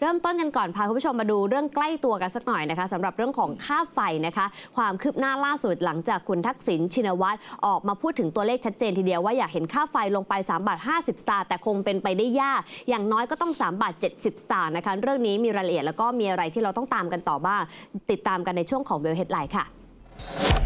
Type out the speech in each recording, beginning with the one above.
เริ่มต้นกันก่อนพาคุณผู้ชมมาดูเรื่องใกล้ตัวกันสักหน่อยนะคะสำหรับเรื่องของค่าไฟนะคะ ความคืบหน้าล่าสุดหลังจากคุณทักษิณชินวัตรออกมาพูดถึงตัวเลขชัดเจนทีเดียวว่าอยากเห็นค่าไฟลงไป3บาท50 สตางค์แต่คงเป็นไปได้ยาก อย่างน้อยก็ต้อง3บาท70 สตางค์นะคะ เรื่องนี้มีรายละเอียดแล้วก็มีอะไรที่เราต้องตามกันต่อบ้างติดตามกันในช่วงของเวลเฮดไลน์ค่ะ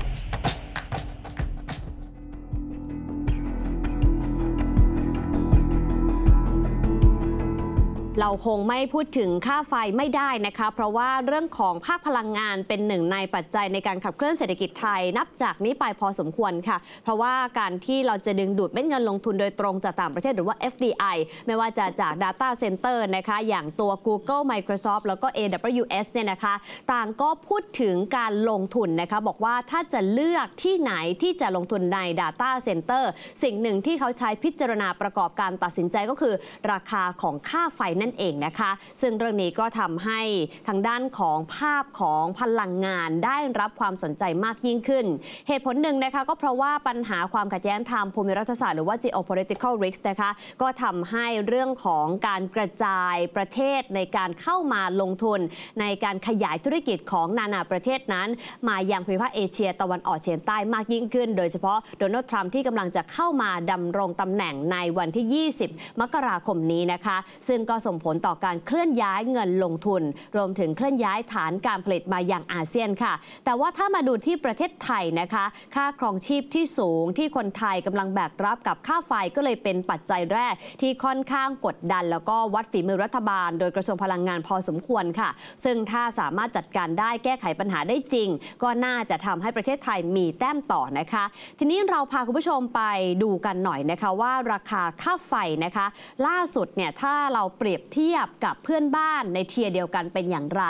เราคงไม่พูดถึงค่าไฟไม่ได้นะคะ เพราะว่าเรื่องของภาคพลังงานเป็นหนึ่งในปัจจัยในการขับเคลื่อนเศรษฐกิจไทย นับจากนี้ไปพอสมควรค่ะ เพราะว่าการที่เราจะดึงดูดเม็ดเงินลงทุนโดยตรงจากต่างประเทศหรือว่า FDI ไม่ว่าจะจาก Data Center นะคะ อย่างตัว Google Microsoft แล้วก็ AWS เนี่ยนะคะ ต่างก็พูดถึงการลงทุนนะคะบอกว่าถ้าจะเลือกที่ไหนที่จะลงทุนใน Data Center สิ่งหนึ่งที่เขาใช้พิจารณาประกอบการตัดสินใจก็คือ ราคาของค่าไฟนั่นเองนะคะ ซึ่งเรื่องนี้ก็ทำให้ทางด้านของภาพของพลังงานได้รับความสนใจมากยิ่งขึ้น เหตุผลหนึ่งนะคะก็เพราะว่าปัญหาความขัดแย้งทางภูมิรัฐศาสตร์หรือว่า geopolitical risk นะคะก็ทำให้เรื่องของการกระจายประเทศในการเข้ามาลงทุน ในการขยายธุรกิจของนานาประเทศนั้น มายังภูมิภาคเอเชียตะวันออกเฉียงใต้มากยิ่งขึ้น โดยเฉพาะโดนัลด์ทรัมป์ที่กำลังจะเข้ามาดำรงตำแหน่งในวันที่ 20 มกราคมนี้นะคะ ซึ่งก็ส่งผลต่อการเคลื่อนย้ายเงินลงทุน รวมถึงเคลื่อนย้ายฐานการผลิตมาอย่างอาเซียนค่ะ แต่ว่าถ้ามาดูที่ประเทศไทยนะคะ ค่าครองชีพที่สูงที่คนไทยกำลังแบกรับกับค่าไฟก็เลยเป็นปัจจัยแรก ที่ค่อนข้างกดดัน แล้วก็วัดฝีมือรัฐบาล โดยกระทรวงพลังงานพอสมควรค่ะ ซึ่งถ้าสามารถจัดการได้แก้ไขปัญหาได้จริง ก็น่าจะทำให้ประเทศไทยมีแต้มต่อนะคะ ทีนี้เราพาคุณผู้ชมไปดูกันหน่อยนะคะว่าราคาค่าไฟนะคะ ล่าสุดเนี่ยถ้าเราเปรียบเทียบกับเพื่อนบ้านในเทียเดียวกันเป็นอย่างไร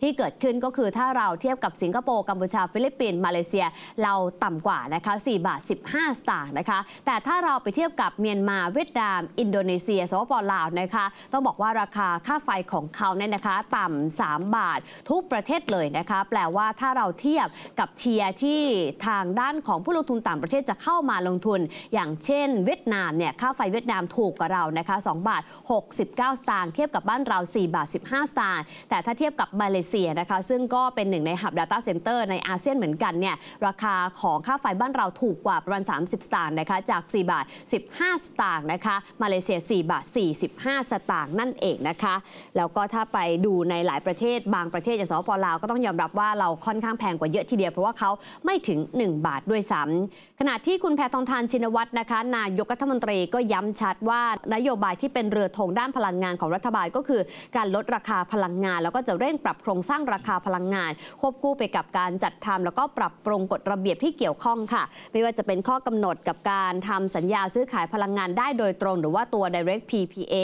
ที่เกิดขึ้นก็คือถ้าเราเทียบกับสิงคโปร์กัมพูชาฟิลิปปินส์มาเลเซีย เราต่ำกว่านะคะ4บาท 15 สตางค์นะคะ แต่ถ้าเราไปเทียบกับเมียนมาเวียดนาม อินโดนีเซียสปปลาวนะคะ ต้องบอกว่าราคาค่าไฟของเขาเนี่ยนะคะ ต่ำ3บาททุกประเทศเลยนะคะ แปลว่าถ้าเราเทียบกับเทียที่ทางด้านของผู้ลงทุนต่างประเทศจะเข้ามาลงทุน อย่างเช่น เวียดนามเนี่ยค่าไฟเวียดนามถูกกว่าเรานะคะ2บาท69 สตางค์เทียบกับบ้านเรา 4 บาท 15 สตางค์แต่ถ้าเทียบกับมาเลเซียนะคะ ซึ่งก็เป็นหนึ่งในหับ Data Center ในอาเซียนเหมือนกันเนี่ยราคาของค่าไฟบ้านเราถูกกว่าประมาณ 30 สตางค์นะคะจาก 4 บาท 15 สตางค์นะคะมาเลเซีย 4 บาท 45 สตางค์นั่นเองนะคะแล้วก็ถ้าไปดูในหลายประเทศบางประเทศอย่างสปปลาวก็ต้องยอมรับว่าเราค่อนข้างแพงกว่าเยอะทีเดียวเพราะว่าเขาไม่ถึง 1 บาทด้วยซ้ำขณะที่คุณแพทองทานชินวัตรนะคะ นายกรัฐมนตรีก็ย้ำชัดว่านโยบายที่เป็นเรือธงด้านพลังงานของรัฐบาลก็คือการลดราคาพลังงาน แล้วก็จะเร่งปรับโครงสร้างราคาพลังงาน ควบคู่ไปกับการจัดทำแล้วก็ปรับปรุงกฎระเบียบที่เกี่ยวข้องค่ะ ไม่ว่าจะเป็นข้อกำหนดกับการทำสัญญาซื้อขายพลังงานได้โดยตรง หรือว่าตัว direct PPA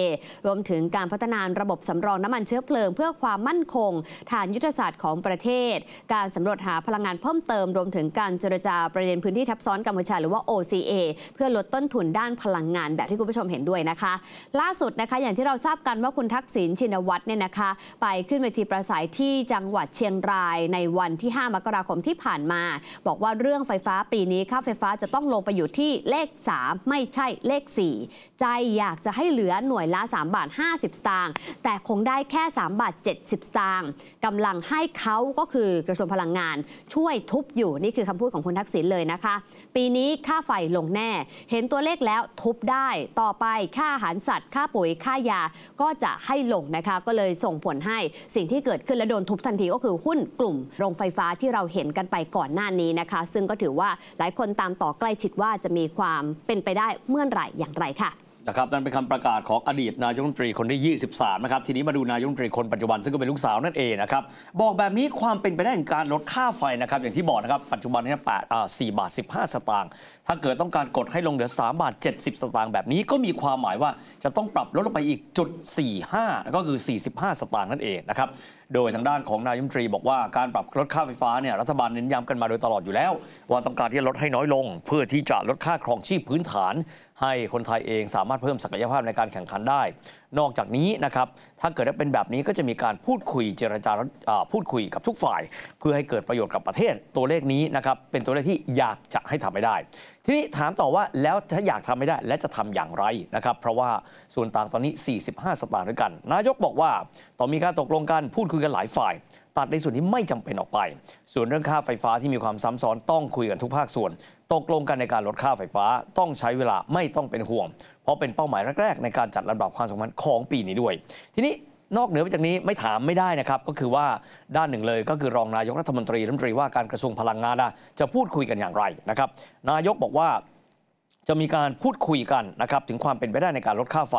รวมถึงการพัฒนาระบบสำรองน้ำมันเชื้อเพลิง เพื่อความมั่นคง ฐานยุทธศาสตร์ของประเทศ การสำรวจหาพลังงานเพิ่มเติม รวมถึงการเจรจาประเด็นพื้นที่ทับซ้อนกัมพูชาหรือว่า OCA เพื่อลดต้นทุนด้านพลังงานแบบที่คุณผู้ชมเห็นด้วยนะคะ ล่าสุดนะคะอย่างที่เราทราบกันว่าคุณทักษิณชินวัตรเนี่ยนะคะ ไปขึ้นเวทีประสัยที่จังหวัดเชียงรายในวันที่ 5 มกราคมที่ผ่านมา บอกว่าเรื่องไฟฟ้าปีนี้ค่าไฟฟ้าจะต้องลงไปอยู่ที่เลข 3 ไม่ใช่เลข 4 ใจอยากจะให้เหลือหน่วยละ 3 บาท 50 สตางค์แต่คงได้แค่ 3 บาท 70 สตางค์กำลังให้เขาก็คือกระทรวงพลังงาน ช่วยทุบอยู่นี่คือคำพูดของคุณทักษิณเลยนะคะ ปีนี้ค่าไฟลงแน่ เห็นตัวเลขแล้วทุบได้ต่อไปค่าอาหารสัตว์ ค่าปุ๋ยค่ายาก็จะให้ลงนะคะ ก็เลยส่งผลให้สิ่งที่เกิดขึ้นและโดนทุบทันทีก็คือหุ้นกลุ่มโรงไฟฟ้าที่เราเห็นกันไปก่อนหน้านี้นะคะ ซึ่งก็ถือว่าหลายคนตามต่อใกล้ชิดว่าจะมีความเป็นไปได้เมื่อไหร่อย่างไรค่ะ นะครับนั่นเป็นคำประกาศของอดีตนายกรัฐมนตรีคนที่ 23 นะครับ ทีนี้มาดูนายกรัฐมนตรีคนปัจจุบันซึ่งก็เป็นลูกสาวนั่นเองนะครับ บอกแบบนี้ความเป็นไปได้ของการลดค่าไฟนะครับ อย่างที่บอกนะครับ ปัจจุบันเนี้แปดอ่าสี่บาท15สตางค์ถ้าเกิดต้องการกดให้ลงเหลือ 3 บาท 70 สตางค์แบบนี้ก็มีความหมายว่าจะต้องปรับลดลงไปอีกจุด45 ก็คือ 45 สตางค์นั่นเองนะครับโดยทางด้านของนายมนตรีบอกว่าการปรับลดค่าไฟฟ้าเนี่ยรัฐบาลเน้นย้ำกันมาโดยตลอดอยู่แล้ว ว่าต้องการที่จะลดให้น้อยลง เพื่อที่จะลดค่าครองชีพพื้นฐาน ให้คนไทยเองสามารถเพิ่มศักยภาพในการแข่งขันได้ นอกจากนี้นะครับ ถ้าเกิดว่าเป็นแบบนี้ก็จะมีการพูดคุยเจรจาพูดคุยกับทุกฝ่าย เพื่อให้เกิดประโยชน์กับประเทศตัวเลขนี้นะครับเป็นตัวเลขที่อยากจะให้ทำให้ได้ ทีนี้ถามต่อว่าแล้วถ้าอยากทำไม่ได้และจะทำอย่างไรนะครับ เพราะว่าส่วนต่างตอนนี้ 45 สตางค์ด้วยกัน นายกบอกว่าต้องมีการตกลงกันพูดคุยกันหลายฝ่าย ตัดในส่วนที่ไม่จำเป็นออกไป ส่วนเรื่องค่าไฟฟ้าที่มีความซ้ำซ้อนต้องคุยกันทุกภาคส่วน ตกลงกันในการลดค่าไฟฟ้าต้องใช้เวลาไม่ต้องเป็นห่วง เพราะเป็นเป้าหมายแรก ๆ ในการจัดลำดับความสำคัญของปีนี้ด้วย ทีนี้นอกเหนือไปจากนี้ไม่ถามไม่ได้นะครับ ก็คือว่าด้านหนึ่งเลยก็คือรองนายกรัฐมนตรีรัฐมนตรีว่าการกระทรวงพลังงานนะจะพูดคุยกันอย่างไรนะครับ นายกบอกว่าจะมีการพูดคุยกันนะครับถึงความเป็นไปได้ในการลดค่าไฟ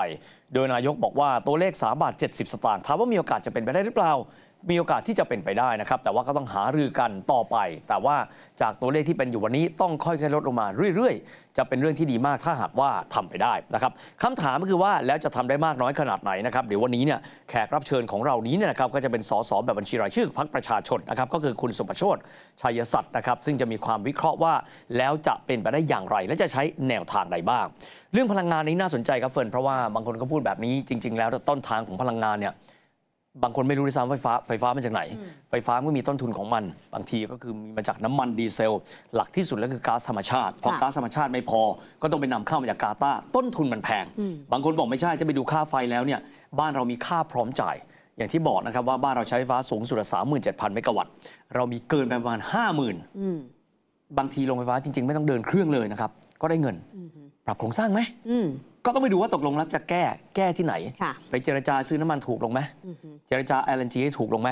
โดยนายกบอกว่าตัวเลข3บาท70 สตางค์ถามว่ามีโอกาสจะเป็นไปได้หรือเปล่า มีโอกาสที่จะเป็นไปได้นะครับ แต่ว่าก็ต้องหารือกันต่อไป แต่ว่าจากตัวเลขที่เป็นอยู่วันนี้ต้องค่อยๆลดลงมาเรื่อยๆ จะเป็นเรื่องที่ดีมากถ้าหากว่าทำไปได้นะครับคำถามก็คือว่าแล้วจะทำได้มากน้อยขนาดไหนนะครับเดี๋ยววันนี้เนี่ยแขกรับเชิญของเรานี้เนี่ยนะครับก็จะเป็นสสแบบบัญชีรายชื่อพรรคประชาชนนะครับก็คือคุณสุประโชตชัยสัตย์นะครับซึ่งจะมีความวิเคราะห์ว่าแล้วจะเป็นไปได้อย่างไร และจะใช้แนวทางใดบ้าง เรื่องพลังงานนี้น่าสนใจครับเฟิร์นเพราะว่าบางคนก็พูดแบบนี้จริง ๆ แล้วต้นทางของพลังงานเนี่ย บางคนไม่รู้ด้วยซ้ำไฟฟ้าไฟฟ้ามาจากไหน ไฟฟ้ามันก็มีต้นทุนของมัน บางทีก็คือมีมาจากน้ำมันดีเซล หลักที่สุดแล้วคือก๊าซธรรมชาติ พอค่ะก๊าซธรรมชาติไม่พอ ก็ต้องไปนำเข้ามาจากกาตาร์ต้นทุนมันแพง บางคนบอกไม่ใช่จะไปดูค่าไฟแล้วเนี่ยบ้านเรามีค่าพร้อมจ่าย อย่างที่บอกนะครับว่าบ้านเราใช้ไฟฟ้าสูงสุดสามหมื่นเจ็ดพันเมกะวัตต์เรามีเกินไปประมาณห้าหมื่นอืมบางทีโรงไฟฟ้าจริง ๆ ไม่ต้องเดินเครื่องเลยนะครับก็ได้เงิน ปรับโครงสร้างไหมอืม ก็ต้องไปดูว่าตกลงแล้วจะแก้แก้ที่ไหนค่ะไปเจรจาซื้อน้ำมันถูกลงไหมอือฮึเจรจา LNG ให้ถูกลงไหม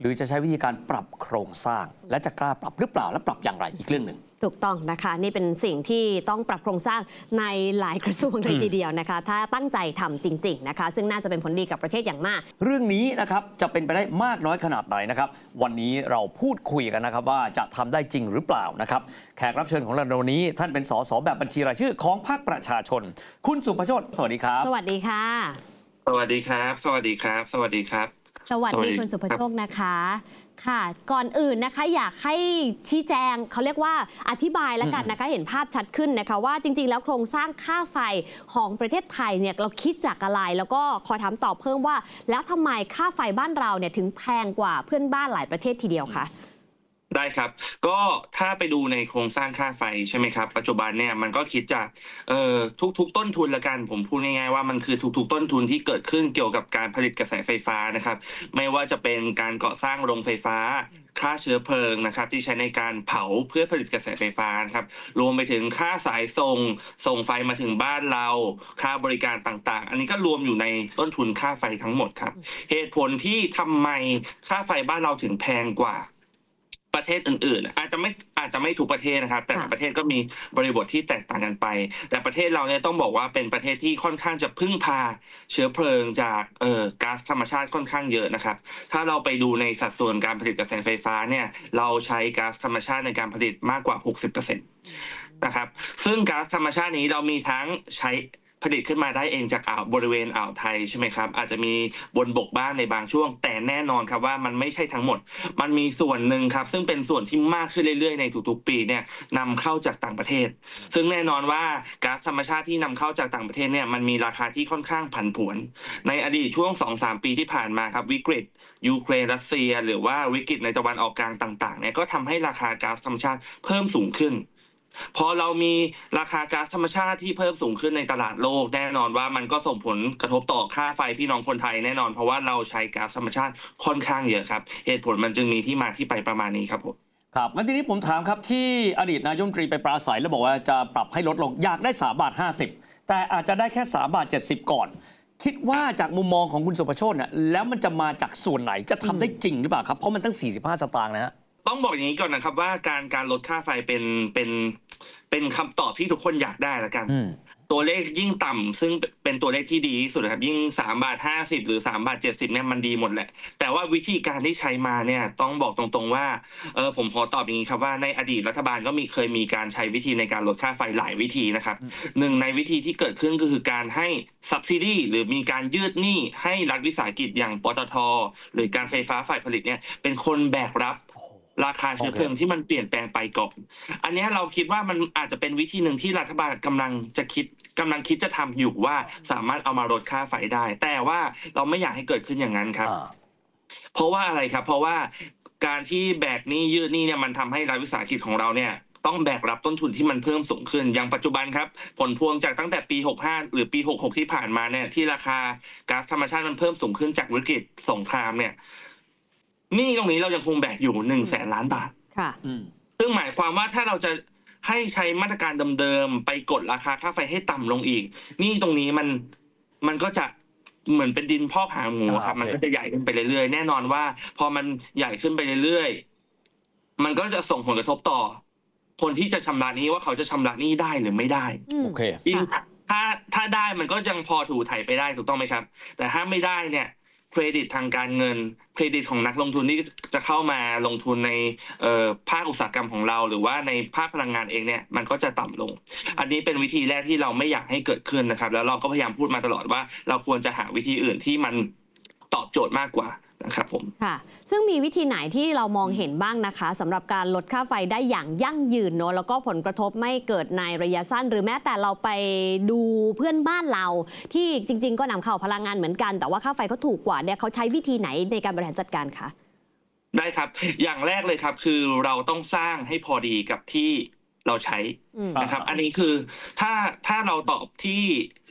หรือจะใช้วิธีการปรับโครงสร้าง และจะกล้าปรับหรือเปล่าและปรับอย่างไรอีกเรื่องหนึ่งถูกต้องนะคะนี่เป็นสิ่งที่ต้องปรับโครงสร้างในหลายกระทรวงเลยทีเดียวนะคะ ถ้าตั้งใจทำจริง ๆนะคะ ซึ่งน่าจะเป็นผลดีกับประเทศอย่างมาก เรื่องนี้นะครับจะเป็นไปได้มากน้อยขนาดไหนนะครับ วันนี้เราพูดคุยกันนะครับว่าจะทำได้จริงหรือเปล่านะครับ แขกรับเชิญของเราในวันนี้ ท่านเป็นสสแบบบัญชีรายชื่อของพรรคประชาชน คุณสุภโชตสวัสดีครับ สวัสดีค่ะ สวัสดีครับ สวัสดีครับ สวัสดีครับ สวัสสวัสดีดีคุณสุภครับโชคนะคะ ค่ะ ก่อนอื่นนะคะอยากให้ชี้แจงเขาเรียกว่าอธิบายแล้วกันนะคะ เห็นภาพชัดขึ้นนะคะว่าจริง ๆ แล้วโครงสร้างค่าไฟของประเทศไทยเนี่ยเราคิดจากอะไร แล้วก็ขอถามตอบเพิ่มว่า แล้วทำไมค่าไฟบ้านเราเนี่ยถึงแพงกว่าเพื่อนบ้านหลายประเทศทีเดียวคะ ได้ครับ ก็ถ้าไปดูในโครงสร้างค่าไฟใช่ไหมครับ ปัจจุบันเนี่ยมันก็คิดจากเอ่อทุก ๆ ต้นทุนละกัน ผมพูดง่ายๆว่ามันคือทุก ๆ ต้นทุนที่เกิดขึ้นเกี่ยวกับการผลิตกระแสไฟฟ้านะครับ ไม่ว่าจะเป็นการก่อสร้างโรงไฟฟ้าค่าเชื้อเพลิงนะครับที่ใช้ในการเผาเพื่อผลิตกระแสไฟฟ้านะครับรวมไปถึงค่าสายส่งส่งไฟมาถึงบ้านเรา ค่าบริการต่างๆ อันนี้ก็รวมอยู่ในต้นทุนค่าไฟทั้งหมดครับ เหตุผลที่ทำไมค่าไฟบ้านเราถึงแพงกว่า ประเทศอื่นๆ อาจจะไม่อาจจะไม่ทุกประเทศนะครับ แต่ละค่ะประเทศก็มีบริบทที่แตกต่างกันไป แต่ประเทศเราเนี่ยต้องบอกว่าเป็นประเทศที่ค่อนข้างจะพึ่งพาเชื้อเพลิงจากเอ่อก๊าซธรรมชาติค่อนข้างเยอะนะครับ ถ้าเราไปดูในสัดส่วนการผลิตกระแสไฟฟ้าเนี่ยเราใช้ก๊าซธรรมชาติในการผลิตมากกว่า 60%นะครับ ซึ่งก๊าซธรรมชาตินี้เรามีทั้งใช้ ผลิตขึ้นมาได้เองจากอ่าวบริเวณอ่าวไทยใช่ไหมครับอาจจะมีบนบกบ้างในบางช่วง แต่แน่นอนครับว่ามันไม่ใช่ทั้งหมด มันมีส่วนหนึ่งครับ ซึ่งเป็นส่วนที่มากขึ้นเรื่อยๆในทุกๆปีเนี่ยนำเข้าจากต่างประเทศ ซึ่งแน่นอนว่าก๊าซธรรมชาติที่นำเข้าจากต่างประเทศเนี่ยมันมีราคาที่ค่อนข้างผันผวน ในอดีตช่วง 2-3 ปีที่ผ่านมาครับวิกฤตยูเครนรัสเซีย หรือว่าวิกฤตในตะวันออกกลางต่างๆเนี่ยก็ทำให้ราคาก๊าซธรรมชาติเพิ่มสูงขึ้น พอเรามีราคาก๊าซธรรมชาติที่เพิ่มสูงขึ้นในตลาดโลกแน่นอนว่ามันก็ส่งผลกระทบต่อค่าไฟพี่น้องคนไทยแน่นอน เพราะว่าเราใช้ก๊าซธรรมชาติค่อนข้างเยอะครับ เหตุผลมันจึงมีที่มาที่ไปประมาณนี้ครับผมครับงั้นทีนี้ผมถามครับที่อดีตนายมนตรีไปปราศัยแล้วบอกว่าจะปรับให้ลดลงอยากได้3บาท50 แต่อาจจะได้แค่3บาท70 ก่อน คิดว่าจากมุมมองของคุณสุภโชตเนี่ยแล้วมันจะมาจากส่วนไหนจะทำได้จริงหรือเปล่าครับเพราะมันตั้ง 45 สตางค์นะฮะ ต้องบอกอย่างนี้ก่อนนะครับ ว่าการการลดค่าไฟเป็นเป็นเป็นคำตอบที่ทุกคนอยากได้ละกัน อืม ตัวเลขยิ่งต่ำซึ่งเป็นตัวเลขที่ดีที่สุดนะครับ ยิ่ง3บาท50หรือ3บาท70เนี่ยมันดีหมดแหละ แต่ว่าวิธีการที่ใช้มาเนี่ยต้องบอกตรงๆว่าเออผมขอตอบอย่างนี้ครับว่าในอดีตรัฐบาลก็มีเคยมีการใช้วิธีในการลดค่าไฟหลายวิธีนะครับ หนึ่งในวิธีที่เกิดขึ้นก็คือการให้ subsidy หรือมีการยืดหนี้ให้รัฐวิสาหกิจอย่างปตท หรือการไฟฟ้าฝ่ายผลิตเนี่ยเป็นคนแบกรับ ราคาเชื้อเพลิงที่มันเปลี่ยนแปลงไปก่อน อันเนี้ยเราคิดว่ามันอาจจะเป็นวิธีหนึ่งที่รัฐบาลกำลังจะคิดกำลังคิดจะทำอยู่ว่าสามารถเอามาลดค่าไฟได้ แต่ว่าเราไม่อยากให้เกิดขึ้นอย่างนั้นครับอ่าเพราะว่าอะไรครับ เพราะว่าการที่แบกหนี้ยืดหนี้เนี่ยมันทำให้รัฐวิสาหกิจของเราเนี่ยต้องแบกรับต้นทุนที่มันเพิ่มสูงขึ้น อย่างปัจจุบันครับ ผลพวงจากตั้งแต่ปี 65 หรือปี 66 ที่ผ่านมาเนี่ยที่ราคาก๊าซธรรมชาติมันเพิ่มสูงขึ้นจากวิกฤตสงครามเนี่ย หนี่ตรงนี้เรายังคงแบกอยู่หนึ่งแสนล้านบาท ค่ะ อืม ซึ่งหมายความว่าถ้าเราจะให้ใช้มาตรการเดิมๆไปกดราคาค่าไฟให้ต่ำลงอีกหนี่ตรงนี้มันมันก็จะเหมือนเป็นดินพอกหางหมูครับ อ่าโอเค มันก็จะใหญ่ขึ้นไปเรื่อยๆ แน่นอนว่า พอมันใหญ่ขึ้นไปเรื่อยๆ มันก็จะส่งผลกระทบต่อ คนที่จะชำระหนี้ว่าเขาจะชำระหนี้ได้หรือไม่ได้อืมโอเค ยิ่งค่ะถ้าถ้าได้มันก็ยังพอถูถ่ายไปได้ถูกต้องไหมครับ แต่ถ้าไม่ได้เนี่ย เครดิตทางการเงิน เครดิตของนักลงทุนที่จะเข้ามาลงทุนในภาคอุตสาหกรรมของเรา หรือว่าในภาคพลังงานเองเนี่ยมันก็จะต่ำลง อันนี้เป็นวิธีแรกที่เราไม่อยากให้เกิดขึ้นนะครับ แล้วเราก็พยายามพูดมาตลอดว่า เราควรจะหาวิธีอื่นที่มันตอบโจทย์มากกว่า นะครับผมค่ะ ซึ่งมีวิธีไหนที่เรามองเห็นบ้างนะคะสำหรับการลดค่าไฟได้อย่างยั่งยืนเนอะแล้วก็ผลกระทบไม่เกิดในระยะสั้น หรือแม้แต่เราไปดูเพื่อนบ้านเรา ที่จริง ๆ ก็นำเข้าพลังงานเหมือนกัน แต่ว่าค่าไฟเขาถูกกว่าเนี่ยเขาใช้วิธีไหนในการบริหารจัดการคะได้ครับ อย่างแรกเลยครับ คือเราต้องสร้างให้พอดีกับที่เราใช้อืมนะครับ อันนี้คือถ้าถ้าเราตอบที่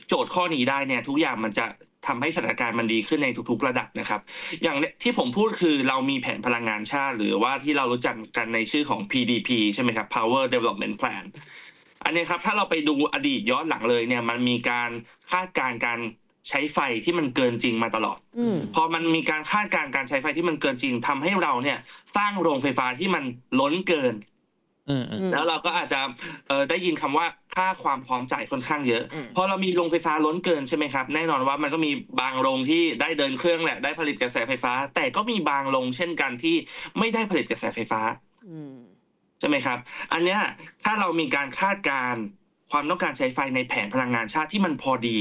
โจทย์ข้อนี้ได้เนี่ยทุกอย่างมันจะ ทำให้สถานการณ์มันดีขึ้นในทุกๆระดับนะครับ อย่างที่ผมพูดคือเรามีแผนพลังงานชาติ หรือว่าที่เรารู้จักกันในชื่อของ PDP ใช่ไหมครับ Power Development Plan อันนี้ครับถ้าเราไปดูอดีตย้อนหลังเลยเนี่ยมันมีการคาดการณ์การใช้ไฟที่มันเกินจริงมาตลอดอืมพอมันมีการคาดการณ์การใช้ไฟที่มันเกินจริงทำให้เราเนี่ย สร้างโรงไฟฟ้าที่มันล้นเกินอืมอืมแล้วเราก็อาจจะเอ่อได้ยินคำว่า ค่าความพร้อมจ่ายค่อนข้างเยอะอืมพอเรามีโรงไฟฟ้าล้นเกินใช่ไหมครับ แน่นอนว่ามันก็มีบางโรงที่ได้เดินเครื่องแหละได้ผลิตกระแสไฟฟ้า แต่ก็มีบางโรงเช่นกันที่ไม่ได้ผลิตกระแสไฟฟ้าอืมใช่ไหมครับ อันเนี้ยถ้าเรามีการคาดการณ์ความต้องการใช้ไฟในแผนพลังงานชาติที่มันพอดี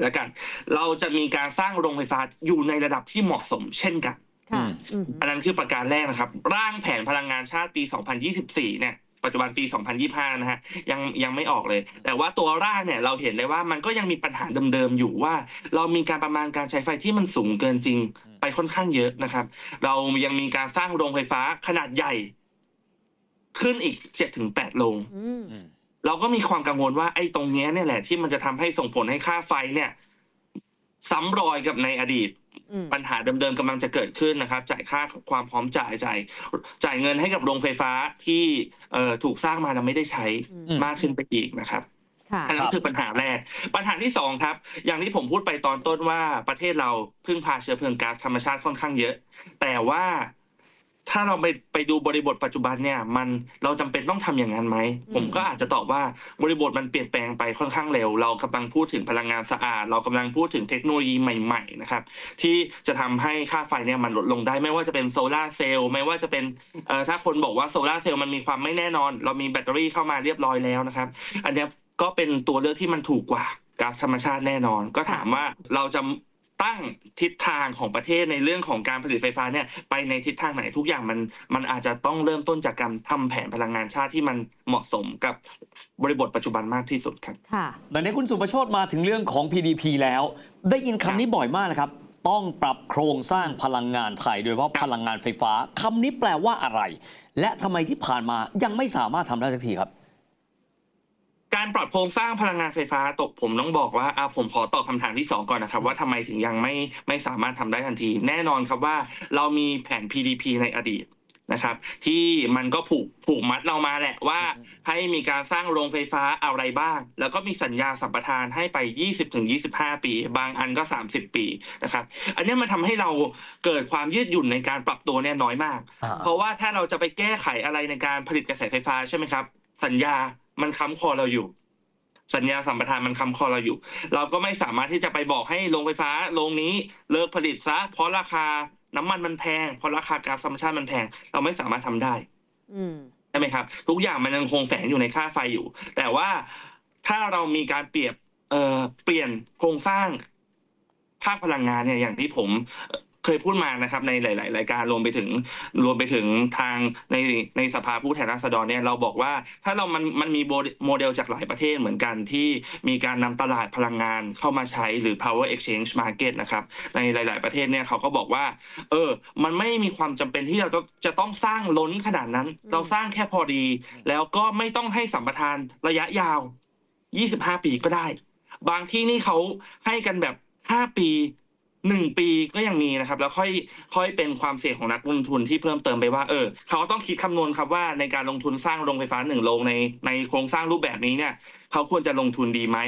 แล้วกัน เราจะมีการสร้างโรงไฟฟ้าอยู่ในระดับที่เหมาะสมเช่นกันค่ะอืมอันนั้นคือประการแรกนะครับ ร่างแผนพลังงานชาติปี 2024 เนี่ย ปัจจุบันปี 2025 นะฮะยังยังไม่ออกเลย แต่ว่าตัวร่างเนี่ยเราเห็นได้ว่ามันก็ยังมีปัญหาเดิมๆอยู่ว่า เรามีการประมาณการใช้ไฟที่มันสูงเกินจริงไปค่อนข้างเยอะนะครับ เรายังมีการสร้างโรงไฟฟ้าขนาดใหญ่ ขึ้นอีก7-8โรงอืมอืมเราก็มีความกังวลว่าไอ้ตรงเนี้ยเนี่ยแหละที่มันจะทำให้ส่งผลให้ค่าไฟเนี่ยซ้ำรอยกับในอดีตอืม ปัญหาเดิมๆกำลังจะเกิดขึ้นนะครับ จ่ายค่าความพร้อมจ่ายจ่ายจ่ายเงินให้กับโรงไฟฟ้าที่เอ่อถูกสร้างมาแล้วไม่ได้ใช้อืมมากขึ้นไปอีกนะครับค่ะอันนั้นคือปัญหาแรก ปัญหาที่สองครับ อย่างที่ผมพูดไปตอนต้นว่าประเทศเราพึ่งพาเชื้อเพลิงก๊าซธรรมชาติค่อนข้างเยอะ แต่ว่า ถ้าเราไปไปดูบริบทปัจจุบันเนี่ย มันเราจำเป็นต้องทำอย่างนั้นไหมอืมผมก็อาจจะตอบว่าบริบทมันเปลี่ยนแปลงไปค่อนข้างเร็ว เรากำลังพูดถึงพลังงานสะอาด เรากำลังพูดถึงเทคโนโลยีใหม่ ๆ นะครับ ที่จะทำให้ค่าไฟเนี่ยมันลดลงได้ ไม่ว่าจะเป็นโซลาร์เซลล์ไม่ว่าจะเป็นเอ่อถ้าคนบอกว่าโซลาร์เซลล์มันมีความไม่แน่นอน เรามีแบตเตอรี่เข้ามาเรียบร้อยแล้วนะครับ อันเนี้ยก็เป็นตัวเลือกที่มันถูกกว่าก๊าซธรรมชาติแน่นอน ก็ถามว่าเราจะ ตั้งทิศทางของประเทศในเรื่องของการผลิตไฟฟ้าเนี่ยไปในทิศทางไหนทุกอย่างมันมันอาจจะต้องเริ่มต้นจากการทำแผนพลังงานชาติที่มันเหมาะสมกับบริบทปัจจุบันมากที่สุดครับค่ะแต่ในคุณสุประโชตมาถึงเรื่องของ PDP แล้ว ได้ยินคำนี้บ่อยมากนะครับ ต้องปรับโครงสร้างพลังงานไทย โดยเฉพาะครับพลังงานไฟฟ้าคำนี้แปลว่าอะไร และทำไมที่ผ่านมายังไม่สามารถทำได้สักทีครับ การปรับโครงสร้างพลังงานไฟฟ้าตกผมต้องบอกว่าอ่าผมขอตอบคำถามที่สองก่อนนะครับ ว่าทำไมถึงยังไม่ไม่สามารถทำได้ทันที แน่นอนครับว่าเรามีแผน PDP ในอดีตนะครับ ที่มันก็ผูกผูกมัดเรามาแหละว่า ให้มีการสร้างโรงไฟฟ้าอะไรบ้าง แล้วก็มีสัญญาสัมปทานให้ไป 20-25 ปี บางอันก็ 30 ปีนะครับ อันเนี้ยมันทำให้เราเกิดความยืดหยุ่นในการปรับตัวเนี่ยน้อยมากอ่าเพราะว่าถ้าเราจะไปแก้ไขอะไรในการผลิตกระแสไฟฟ้าใช่ไหมครับ สัญญา มันค้ำคอเราอยู่ สัญญาสัมปทานมันค้ำคอเราอยู่ เราก็ไม่สามารถที่จะไปบอกให้โรงไฟฟ้าโรงนี้เลิกผลิตซะ เพราะราคาน้ำมันมันแพง เพราะราคาก๊าซธรรมชาติมันแพง เราไม่สามารถทำได้ อืใช่ไหมครับ ทุกอย่างมันยังคงแฝงอยู่ในค่าไฟอยู่ แต่ว่าถ้าเรามีการเปรียบเอ่อเปลี่ยนโครงสร้างภาคพลังงานเนี่ยอย่างที่ผม เอ่อเคยพูดมานะครับในหลาย ๆ รายการรวมไปถึงรวมไปถึงทางในในสภาผู้แทนราษฎรเนี่ยเราบอกว่าถ้าเรามันมันมีโมเดลจากหลายประเทศเหมือนกันที่มีการนำตลาดพลังงานเข้ามาใช้หรือ power exchange market นะครับในหลาย ๆ ประเทศเนี่ยเขาก็บอกว่า เออ มันไม่มีความจำเป็นที่เราจะจะต้องสร้างล้นขนาดนั้น เราสร้างแค่พอดี แล้วก็ไม่ต้องให้สัมปทานระยะยาว 25 ปีก็ได้ บางที่นี่เขาให้กันแบบ 5 ปี 1ปีก็ยังมีนะครับ แล้วค่อยค่อยเป็นความเสี่ยงของนักลงทุนที่เพิ่มเติมไปว่าเออเขาต้องคิดคำนวณครับว่าในการลงทุนสร้างโรงไฟฟ้าหนึ่งโรงในในโครงสร้างรูปแบบนี้เนี่ยเขาควรจะลงทุนดีไหม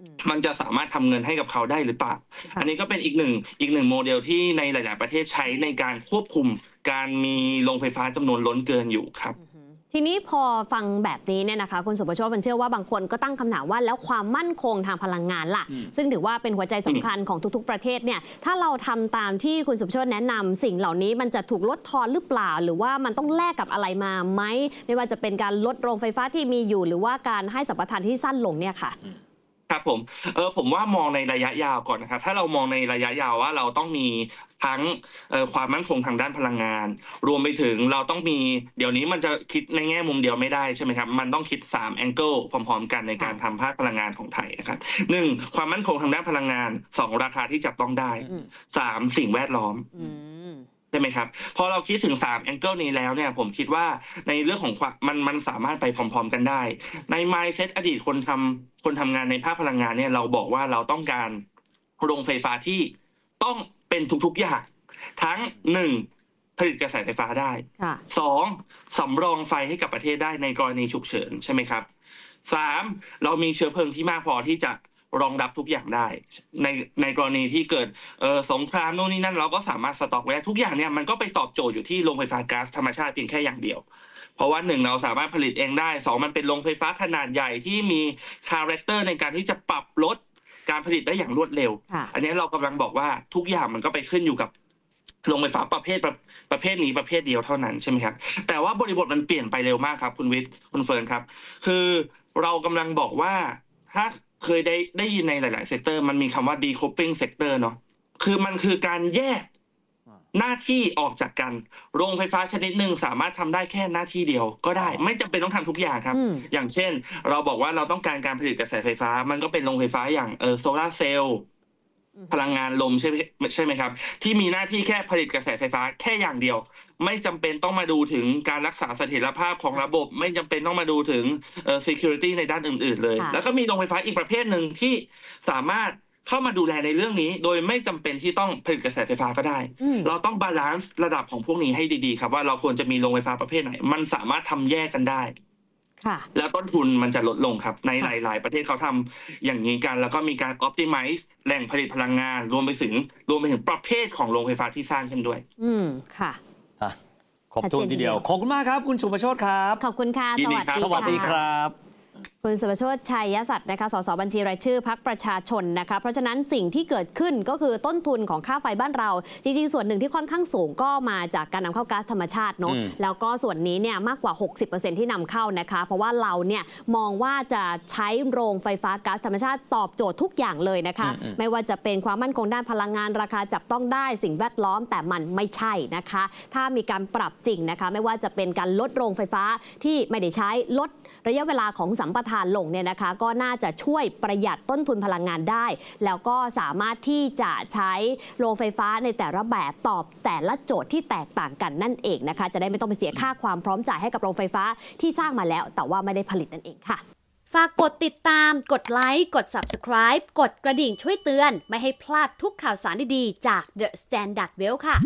อืมมันจะสามารถทำเงินให้กับเขาได้หรือเปล่าค่ะอันนี้ก็เป็นอีกหนึ่งอีกหนึ่งโมเดลที่ในหลาย ๆ ประเทศใช้ในการควบคุมการมีโรงไฟฟ้าจำนวนล้นเกินอยู่ครับอือหือ ทีนี้พอฟังแบบนี้เนี่ยนะคะคุณสุประโชคมันเชื่อว่าบางคนก็ตั้งคำถามว่าแล้วความมั่นคงทางพลังงานล่ะอืมซึ่งถือว่าเป็นหัวใจสำคัญของทุกๆ ประเทศเนี่ยถ้าเราทำตามที่คุณสุประโชคแนะนำสิ่งเหล่านี้มันจะถูกลดทอนหรือเปล่า หรือว่ามันต้องแลกกับอะไรมาไหมไม่ว่าจะเป็นการลดโรงไฟฟ้าที่มีอยู่ หรือว่าการให้สัมปทานที่สั้นลงเนี่ยค่ะ ครับผม เออผมว่ามองในระยะยาวก่อนนะครับ ถ้าเรามองในระยะยาวว่าเราต้องมีทั้งเอ่อความมั่นคงทางด้านพลังงาน รวมไปถึงเราต้องมีเดี๋ยวนี้มันจะคิดในแง่มุมเดียวไม่ได้ใช่ไหมครับ มันต้องคิด3 angle พร้อมๆ กันในการทำภาคพลังงานของไทยนะครับหนึ่งความมั่นคงทางด้านพลังงานสองราคาที่จับต้องได้อืมสามสิ่งแวดล้อมอืมใช่ไหมครับพอเราคิดถึง3 angle นี้แล้วเนี่ยผมคิดว่าในเรื่องของความมันมันสามารถไปพร้อม ๆ กันได้ ใน mindset อดีตคนทำคนทำงานในภาคพลังงานเนี่ยเราบอกว่าเราต้องการโรงไฟฟ้าที่ต้องเป็นทุกๆอย่างทั้งหนึ่งผลิตกระแสไฟฟ้าได้ค่ะสองสำรองไฟให้กับประเทศได้ในกรณีฉุกเฉินใช่ไหมครับสามเรามีเชื้อเพลิงที่มากพอที่จะ รองรับทุกอย่างได้ ในในกรณีที่เกิดเออสงครามโน่นนี่นั่นเราก็สามารถสต็อกไว้ได้ทุกอย่างเนี่ยมันก็ไปตอบโจทย์อยู่ที่โรงไฟฟ้าก๊าซธรรมชาติเพียงแค่อย่างเดียว เพราะว่าหนึ่งเราสามารถผลิตเองได้สองมันเป็นโรงไฟฟ้าขนาดใหญ่ที่มีคาแรคเตอร์ในการที่จะปรับลดการผลิตได้อย่างรวดเร็วค่ะอันนี้เรากำลังบอกว่าทุกอย่างมันก็ไปขึ้นอยู่กับโรงไฟฟ้าประเภทประประเภทนี้ประเภทเดียวเท่านั้นใช่ไหมครับ แต่ว่าบริบทมันเปลี่ยนไปเร็วมากครับ คุณวิทย์คุณเฟิร์นครับ คือเรากำลังบอกว่าถ้า เคยได้ได้ยินในหลาย ๆ เซกเตอร์มันมีคำว่า decoupling sector เนาะคือมันคือการแยกหน้าที่ออกจากกัน โรงไฟฟ้าชนิดหนึ่งสามารถทำได้แค่หน้าที่เดียวก็ได้ ไม่จำเป็นต้องทำทุกอย่างครับอืมอย่างเช่น เราบอกว่าเราต้องการการผลิตกระแสไฟฟ้า มันก็เป็นโรงไฟฟ้าอย่างเออโซลาเซลล์อืม พลังงานลมใช่ไหมใช่ไหมครับ ที่มีหน้าที่แค่ผลิตกระแสไฟฟ้าแค่อย่างเดียว ไม่จำเป็นต้องมาดูถึงการรักษาเสถียรภาพของระบบ ไม่จำเป็นต้องมาดูถึงเอ่อ security ในด้านอื่น ๆ เลยค่ะแล้วก็มีโรงไฟฟ้าอีกประเภทหนึ่งที่สามารถเข้ามาดูแลในเรื่องนี้ โดยไม่จำเป็นที่ต้องผลิตกระแสไฟฟ้าก็ได้อืมเราต้องบาลานซ์ระดับของพวกนี้ให้ดีๆ ครับว่าเราควรจะมีโรงไฟฟ้าประเภทไหน มันสามารถทำแยกกันได้ค่ะ แล้วต้นทุนมันจะลดลงครับ ในหค่ะลาย ๆ ประเทศเขาทำอย่างนี้กัน แล้วก็มีการ optimize แหล่งผลิตพลังงาน รวมไปถึง รวมไปถึงประเภทของโรงไฟฟ้าที่สร้างขึ้นด้วย อืมค่ะอะครบถ้วนชัดเจนทีทีเดีเดียยววขอบคุณมากครับ คุณสุประโชตครับ ขอบคุณค่ะยิสนดีวัสครับดีสวัสดีค่ะครับ คุณสุประโชติชัยยศัตร์นะคะสสบัญชีรายชื่อพักประชาชนนะคะ เพราะฉะนั้นสิ่งที่เกิดขึ้นก็คือต้นทุนของค่าไฟบ้านเรา จริง ๆ ส่วนหนึ่งที่ค่อนข้างสูงก็มาจากการนำเข้าก๊าซธรรมชาติเนาะอืมแล้วก็ส่วนนี้เนี่ยมากกว่า 60%ที่นำเข้านะคะ เพราะว่าเราเนี่ยมองว่าจะใช้โรงไฟฟ้าก๊าซธรรมชาติตอบโจทย์ทุกอย่างเลยนะคะอืมไม่ว่าจะเป็นความมั่นคงด้านพลังงานราคาจับต้องได้สิ่งแวดล้อมแต่มันไม่ใช่นะคะ ถ้ามีการปรับจริงนะคะ ไม่ว่าจะเป็นการลดโรงไฟฟ้าที่ไม่ได้ใช้ลด ระยะเวลาของสัมปทานลงเนี่ยนะคะก็น่าจะช่วยประหยัดต้นทุนพลังงานได้ แล้วก็สามารถที่จะใช้โรงไฟฟ้าในแต่ละแบบตอบแต่ละโจทย์ที่แตกต่างกันนั่นเองนะคะจะได้ไม่ต้องไปเสียค่าความพร้อมจ่ายให้กับโรงไฟฟ้าที่สร้างมาแล้ว แต่ว่าไม่ได้ผลิตนั่นเองค่ะฝากกดติดตาม กดไลค์ กด Subscribe กดกระดิ่งช่วยเตือน ไม่ให้พลาดทุกข่าวสารดีๆ จาก The Standard Well ค่ะ